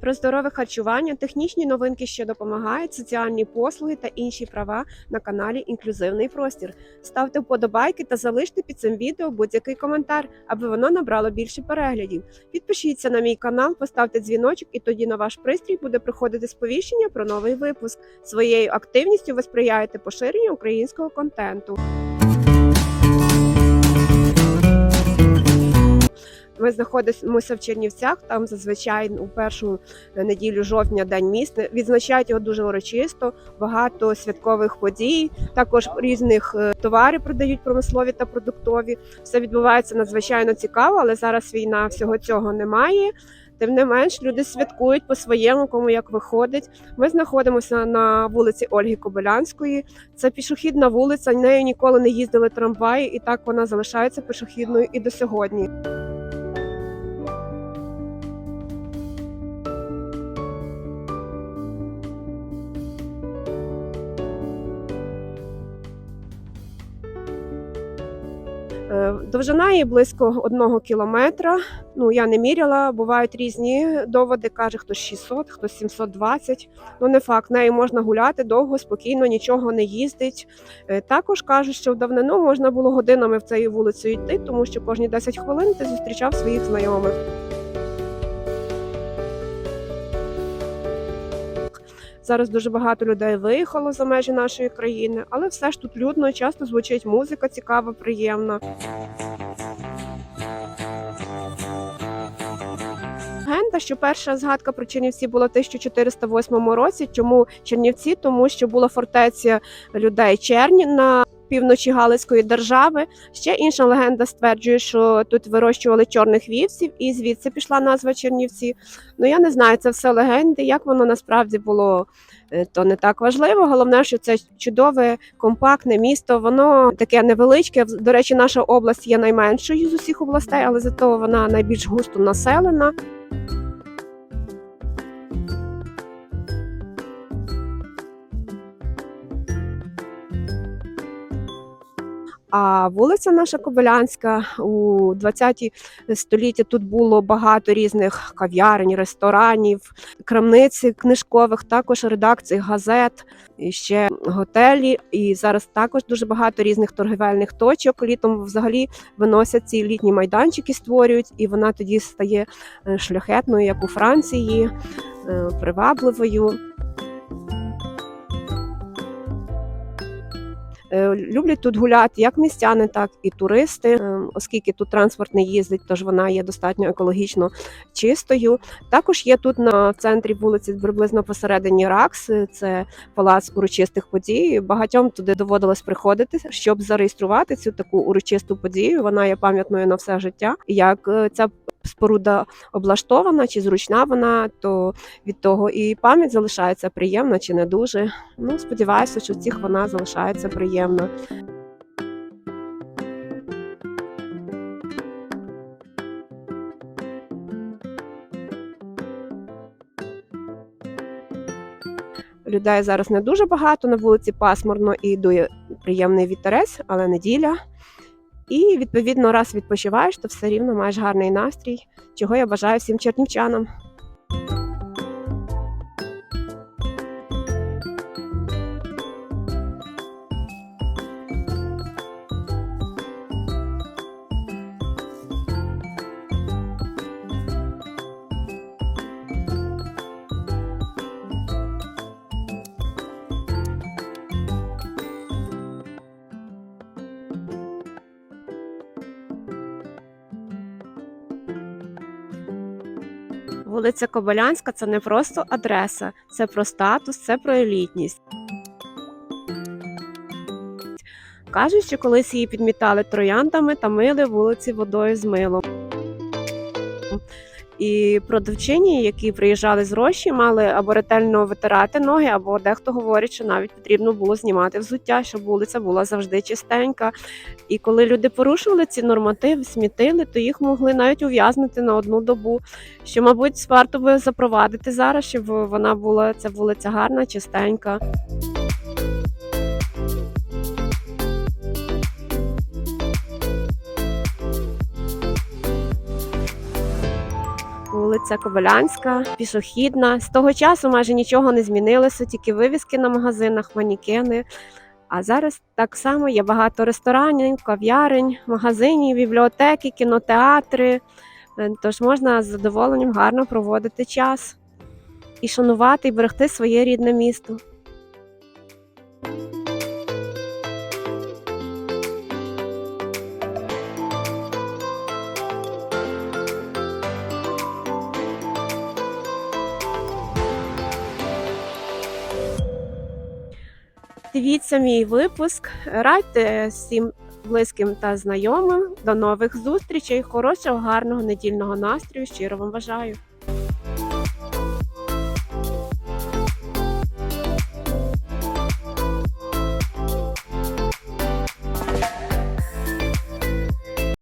Про здорове харчування, технічні новинки, що допомагають, соціальні послуги та інші права на каналі Інклюзивний простір. Ставте вподобайки та залиште під цим відео будь-який коментар, аби воно набрало більше переглядів. Підпишіться на мій канал, поставте дзвіночок, і тоді на ваш пристрій буде приходити сповіщення про новий випуск. Своєю активністю ви сприяєте поширенню українського контенту. Ми знаходимося в Чернівцях. Там зазвичай у першу неділю жовтня день міст відзначають його дуже урочисто. Багато святкових подій. Також різних е, товари продають промислові та продуктові. Все відбувається надзвичайно цікаво, але зараз війна всього цього немає. Тим не менш, люди святкують по-своєму, кому як виходить. Ми знаходимося на вулиці Ольги Кобилянської. Це пішохідна вулиця. Нею ніколи не їздили трамваї, і так вона залишається пішохідною і до сьогодні. Довжина її близько одного кілометра. Ну я не міряла. Бувають різні доводи. каже хто 600, хто 720. Ну не факт. Нею можна гуляти довго, спокійно, нічого не їздить. Е, Також кажуть, що в давнину можна було годинами в цією вулицею йти, тому що кожні 10 хвилин ти зустрічав своїх знайомих. Зараз дуже багато людей виїхало за межі нашої країни, але все ж тут людно, часто звучить музика цікава, приємна. Легенда, що перша згадка про Чернівці була в 1408 році. Чому Чернівці? Тому що була фортеця людей Черні на півночі Галицької держави. Ще інша легенда стверджує, що тут вирощували чорних вівців, і звідси пішла назва Чернівці. Ну я не знаю, це все легенди. Як воно насправді було, е, то не так важливо. Головне, що це чудове, компактне місто. Воно таке невеличке. До речі, наша область є найменшою з усіх областей, але зато вона найбільш густо населена. А вулиця наша Кобилянська у 20 столітті тут було багато різних кав'ярень, ресторанів, крамниць книжкових, також редакцій газет, і ще готелі. І зараз також дуже багато різних торгівельних точок. Літом взагалі виносять ці літні майданчики, створюють, і вона тоді стає е, шляхетною, як у Франції, е, привабливою. Люблять тут гуляти як містяни, так і туристи, е, оскільки тут транспорт не їздить, тож вона є достатньо екологічно чистою. Також є тут на центрі вулиці, приблизно посередині Ракс, е, це палац урочистих подій. Багатьом туди доводилось приходити, щоб зареєструвати цю таку урочисту подію. Вона є пам'ятною на все життя. Як е, ця споруда облаштована чи зручна вона, то від того і пам'ять залишається приємна чи не дуже. Ну, сподіваюся, що всіх вона залишається приємна. Людей зараз не дуже багато на вулиці пасмурно і дує приємний вітерець, але неділя. І відповідно, раз відпочиваєш, то все рівно маєш гарний настрій, чого я бажаю всім чернівчанам. Вулиця Кобилянська це не просто адреса, це про статус, це про елітність. Кажуть, що колись її підмітали трояндами та мили вулиці водою з милом. І продавчині, які приїжджали з Рощі, мали або ретельно витирати ноги, або дехто говорить, що навіть потрібно було знімати взуття, щоб вулиця була завжди чистенька. І коли люди порушували ці нормативи, смітили, то їх могли навіть ув'язнити на одну добу. Що, мабуть, варто би запровадити зараз, щоб вона була ця вулиця гарна, чистенька. Вулиця Кобилянська, пішохідна. З того часу майже нічого не змінилося, тільки вивіски на магазинах, манікени. А зараз так само є багато ресторанів, кав'ярень, магазинів, бібліотеки, кінотеатри. Е, Тож можна з задоволенням гарно проводити час і шанувати і берегти своє рідне місто. Дивіться мій випуск. Радьте всім близьким та знайомим. До нових зустрічей. Хорошого, гарного недільного настрою. Щиро вам бажаю.